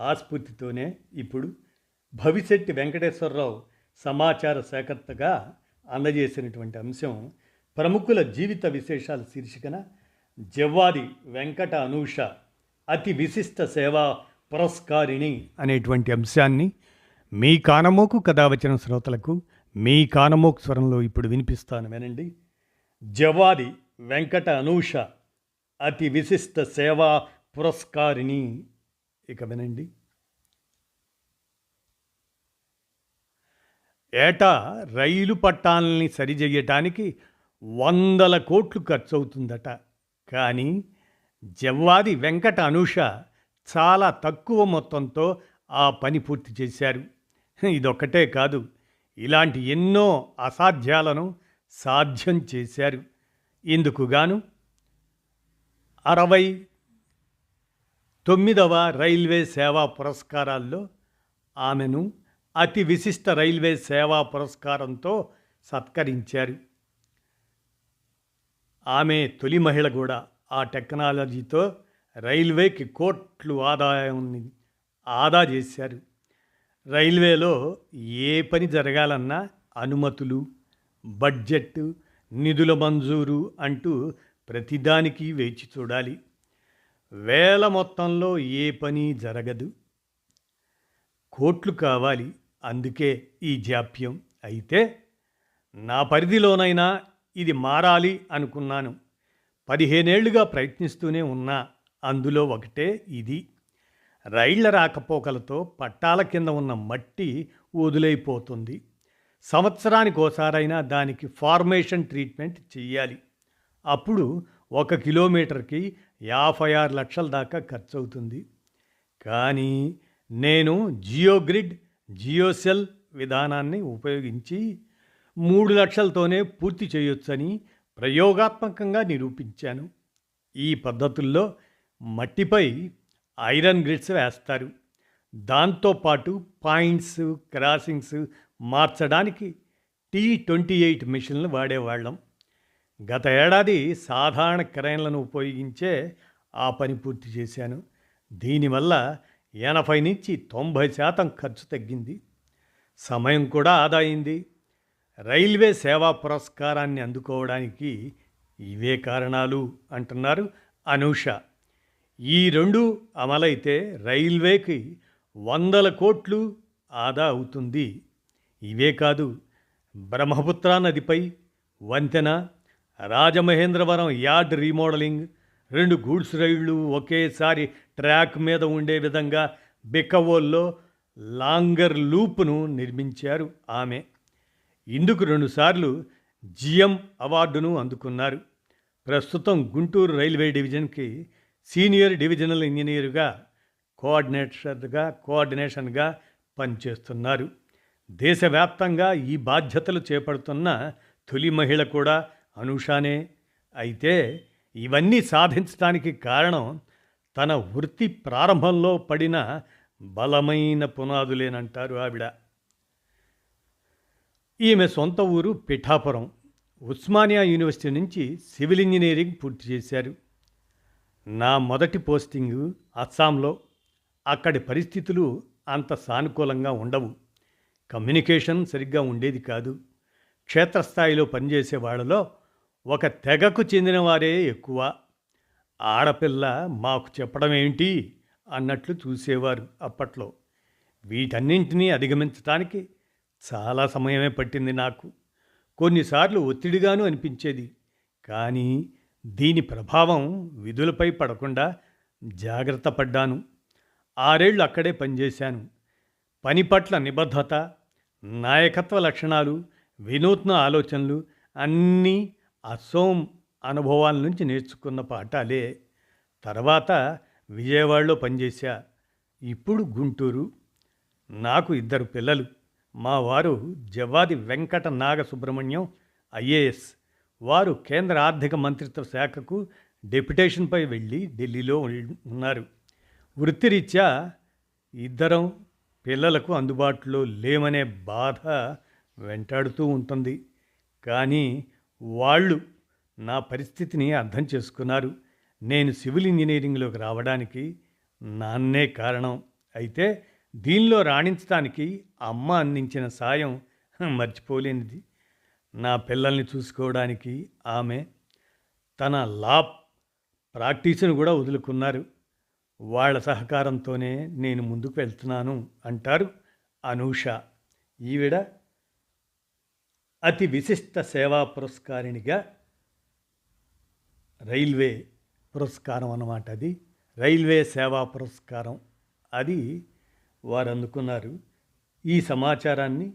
ఆస్ఫూర్తితోనే ఇప్పుడు భవిశెట్టి వెంకటేశ్వరరావు సమాచార సేకర్తగా అందజేసినటువంటి అంశం ప్రముఖుల జీవిత విశేషాల శీర్షికన జవ్వాది వెంకట అనూష అతి విశిష్ట సేవా పురస్కారిణి అనేటువంటి అంశాన్ని మీ కానమోకు కథావచన శ్రోతలకు మీ కానమోకు స్వరంలో ఇప్పుడు వినిపిస్తాను వినండి. జవాది వెంకట అనూష అతి విశిష్ట సేవా పురస్కారిణి ఇక వినండి. ఏటా రైలు పట్టాలని సరిచేయటానికి వందల కోట్లు ఖర్చవుతుందట. కానీ జవ్వాది వెంకట అనూష చాలా తక్కువ మొత్తంతో ఆ పని పూర్తి చేశారు. ఇదొక్కటే కాదు ఇలాంటి ఎన్నో అసాధ్యాలను సాధ్యం చేశారు. ఇందుకుగాను అరవై తొమ్మిదవ రైల్వే సేవా పురస్కారాల్లో ఆమెను అతి విశిష్ట రైల్వే సేవా పురస్కారంతో సత్కరించారు. ఆమె తొలి మహిళ కూడా ఆ టెక్నాలజీతో రైల్వేకి కోట్లు ఆదాయాన్ని ఆదా చేశారు. రైల్వేలో ఏ పని జరగాలన్నా అనుమతులు బడ్జెట్ నిధుల మంజూరు అంటూ ప్రతిదానికి వేచి చూడాలి. వేల మొత్తంలో ఏ పని జరగదు. కోట్లు కావాలి అందుకే ఈ జాప్యం. అయితే నా పరిధిలోనైనా ఇది మారాలి అనుకున్నాను. పదిహేనేళ్ళుగా ప్రయత్నిస్తూనే ఉన్నా అందులో ఒకటే ఇది. రైళ్ళ రాకపోకలతో పట్టాల కింద ఉన్న మట్టి వదిలైపోతుంది సంవత్సరానికి ఓసారైనా దానికి ఫార్మేషన్ ట్రీట్మెంట్ చెయ్యాలి. అప్పుడు ఒక కిలోమీటర్కి యాభై ఆరు లక్షల దాకా ఖర్చు అవుతుంది కానీ నేను జియో గ్రిడ్ జియోసెల్ విధానాన్ని ఉపయోగించి మూడు లక్షలతోనే పూర్తి చేయొచ్చని ప్రయోగాత్మకంగా నిరూపించాను. ఈ పద్ధతుల్లో మట్టిపై ఐరన్ గ్రిడ్స్ వేస్తారు. దాంతోపాటు పాయింట్స్ క్రాసింగ్స్ మార్చడానికి టీ ట్వంటీ ఎయిట్ మిషన్లు వాడేవాళ్ళం. గత ఏడాది సాధారణ క్రైన్లను ఉపయోగించే ఆ పని పూర్తి చేశాను. దీనివల్ల ఎనభై నుంచి తొంభై శాతం ఖర్చు తగ్గింది. సమయం కూడా ఆదా అయింది. రైల్వే సేవా పురస్కారాన్ని అందుకోవడానికి ఇవే కారణాలు అంటున్నారు అనూష. ఈ రెండు అమలైతే రైల్వేకి వందల కోట్లు ఆదా అవుతుంది. ఇవే కాదు బ్రహ్మపుత్ర నదిపై వంతెన రాజమహేంద్రవరం యార్డ్ రీమోడలింగ్. రెండు గూడ్స్ రైళ్ళు ఒకేసారి ట్రాక్ మీద ఉండే విధంగా బిక్కవోల్లో లాంగర్ లూప్ను నిర్మించారు ఆమె. ఇందుకు రెండుసార్లు జిఎం అవార్డును అందుకున్నారు. ప్రస్తుతం గుంటూరు రైల్వే డివిజన్కి సీనియర్ డివిజనల్ ఇంజనీరుగా కోఆర్డినేటర్గా కోఆర్డినేషన్గా పనిచేస్తున్నారు. దేశవ్యాప్తంగా ఈ బాధ్యతలు చేపడుతున్న తొలి మహిళ కూడా అనుషానే అయితే ఇవన్నీ సాధించడానికి కారణం తన వృత్తి ప్రారంభంలో పడిన బలమైన పునాదులేనంటారు ఆవిడ. ఈమె సొంత ఊరు పిఠాపురం ఉస్మానియా యూనివర్సిటీ నుంచి సివిల్ ఇంజనీరింగ్ పూర్తి చేశారు. నా మొదటి పోస్టింగ్ అస్సాంలో. అక్కడి పరిస్థితులు అంత సానుకూలంగా ఉండవు. కమ్యూనికేషన్ సరిగ్గా ఉండేది కాదు. క్షేత్రస్థాయిలో పనిచేసే వాళ్ళలో ఒక తెగకు చెందిన వారే ఎక్కువ. ఆడపిల్ల మాకు చెప్పడం ఏంటి? అన్నట్లు చూసేవారు అప్పట్లో. వీటన్నింటినీ అధిగమించడానికి చాలా సమయమే పట్టింది నాకు. కొన్నిసార్లు ఒత్తిడిగాను అనిపించేది. కానీ దీని ప్రభావం విధులపై పడకుండా జాగ్రత్త పడ్డాను. ఆరేళ్ళు అక్కడే పనిచేశాను. పని పట్ల నిబద్ధత నాయకత్వ లక్షణాలు వినూత్న ఆలోచనలు అన్నీ అసోం అనుభవాల నుంచి నేర్చుకున్న పాఠాలే తర్వాత విజయవాడలో పనిచేశా. ఇప్పుడు గుంటూరు. నాకు ఇద్దరు పిల్లలు. మా వారు జవాది వెంకట నాగసుబ్రహ్మణ్యం ఐఏఎస్. వారు కేంద్ర ఆర్థిక మంత్రిత్వ శాఖకు డెప్యుటేషన్పై వెళ్ళి ఢిల్లీలో ఉన్నారు. వృత్తిరీత్యా ఇద్దరం పిల్లలకు అందుబాటులో లేమనే బాధ వెంటాడుతూ ఉంటుంది. కానీ వాళ్ళు నా పరిస్థితిని అర్థం చేసుకున్నారు. నేను సివిల్ ఇంజనీరింగ్లోకి రావడానికి నాన్నే కారణం. అయితే దీనిలో రాణించడానికి అమ్మ అందించిన సాయం మర్చిపోలేనిది. నా పిల్లల్ని చూసుకోవడానికి ఆమె తన లా ప్రాక్టీస్ను కూడా వదులుకున్నారు. వాళ్ళ సహకారంతోనే నేను ముందుకు వెళ్తున్నాను అంటారు అనూష. ఈవిడ అతి విశిష్ట సేవా పురస్కారిణిగా రైల్వే పురస్కారం అన్నమాట అది. రైల్వే సేవా పురస్కారం. అది వారు అందుకున్నారు. ఈ సమాచారాన్ని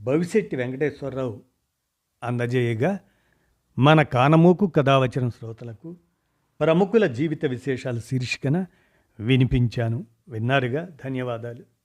భవిష్యత్ వెంకటేశ్వరరావు అందజేయగా మన కానమూకు కథావచన శ్రోతలకు ప్రముఖుల జీవిత విశేషాలు శీర్షికన వినిపించాను. విన్నారుగా? ధన్యవాదాలు.